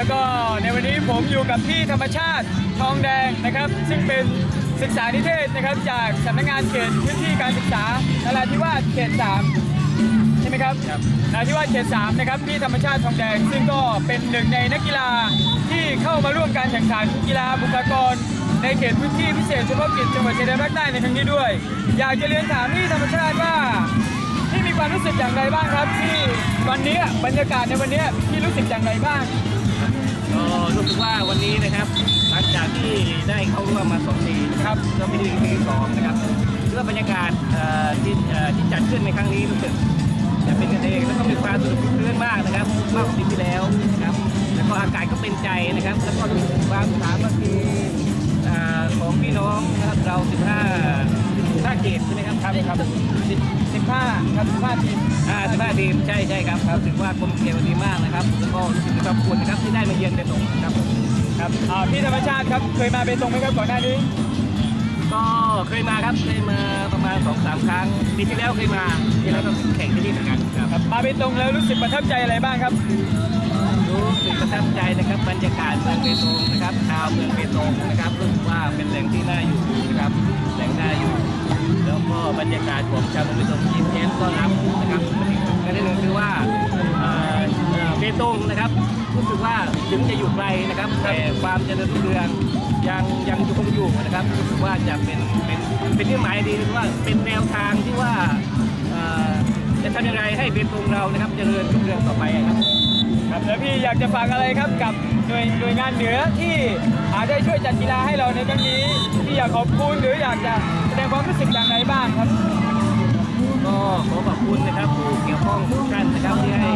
แล้วก็ในวันนี้ผมอยู่กับพี่ธรรมชาติทองแดงนะครับ ซึ่งเป็นศึกษานิเทศนะครับ จากสำนักงานเขตพื้นที่การศึกษานราธิวาสเขตสามใช่ไหมครับนราธิวาสเขตสามนะครับพี่ธรรมชาติทองแดง ซึ่งก็เป็นหนึ่งในนักกีฬาที่เข้ามาร่วมการแข่งขันกีฬาบุคลากร ในเขตพื้นที่พิเศษเฉพาะกิจจังหวัดชายแดนภาคใต้ในครั้งนี้ด้วย อยากจะเรียนถามพี่ธรรมชาติว่าพี่มีความรู้สึกอย่างไรบ้างครับที่วันนี้บรรยากาศในวันนี้พี่รู้สึกอย่างไรบ้าง ก็รู้สึกว่าวันนี้นะครับหลังจากที่ได้เข้าร่วมมาสองปีนะครับก็เป็นปีที่สองนะครับเรื่องบรรยากาศที่ที่จัดขึ้นในครั้งนี้รู้สึกจะเป็นกันเองแล้วก็มีความสนุกคลื่นมากนะครับมากกว่าปีที่แล้วนะครับแล้วก็อากาศก็เป็นใจนะครับ แล้วก็รู้สึกความสามัคคีของพี่น้องนะครับเรา 15 15เขตใช่ไหมครับ ครับครับ15ครับ15ทีมอ่า15ทีมใช่ใช่ครับรู้สึกว่ากลมเกลียวดีมากนะครับแล้วก็รู้สึกมีความขอบคุณนะครับที่ได้มาเยือนในตรงครับครับอ่าพี่ธรรมชาติครับเคยมาเบตงไหมครับก่อนหน้านี้ก็เคยมาครับเคยมาประมาณสองสามครั้งปีที่แล้วเคยมาปีที่แล้วก็แข่งที่นี่เหมือนกันครับครับมาเบตงแล้วรู้สึกประทับใจอะไรบ้างครับรู้สึกประทับใจนะครับบรรยากาศเมืองเบตงนะครับชาวเมืองเบตงนะครับรู้สึกว่าเป็นแหล่งที่น่าอยู่นะครับแหล่งน่าอยู่แล้วก็ บรรยากาศของชาวเมืองเบตงยิ้มแย้มต้อนรับนะครับอันที่หนึ่งคือว่าเบตงนะครับรู้สึกว่าถึงจะอยู่ไกลนะครับแต่ความเจริญรุ่งเรืองยังยังอยู่คงอยู่นะครับรู้สึกว่าจะเป็นเป็นเป็นที่หมายดีหรือว่าเป็นแนวทางที่ว่าจะทำยังไงให้เบตงเรานะครับเจริญรุ่งเรืองต่อไปครับครับแล้วพี่อยากจะฝากอะไรครับกับหน่วยหน่วยงานเหนือที่อาจได้ช่วยจัดกีฬาให้เราในครั้งนี้ที่อยากขอบคุณหรืออยากจะแสดงความรู้สึกอย่าง ครับ ก็ขอขอบคุณนะครับผู้เกี่ยวข้องทุกท่านนะครับที่ให้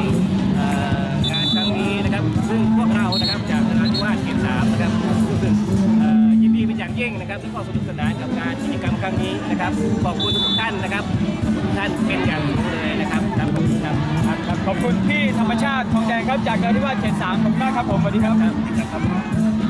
งานครั้งนี้นะครับ ซึ่งพวกเรานะครับจากนราธิวาสเขตสามนะครับรู้สึกเอ่อยินดีเป็นอย่างยิ่งนะครับและก็สนุกสนานกับงานกิจกรรมครั้งนี้นะครับขอบคุณทุกท่านนะครับขอบคุณท่านเป็นอย่างสูงเลยนะครับครับขอบคุณครับครับครับขอบคุณพี่ธรรมชาติทองแดงครับจากนราธิวาสเขตสามขอบคุณมากครับผมสวัสดีครับครับ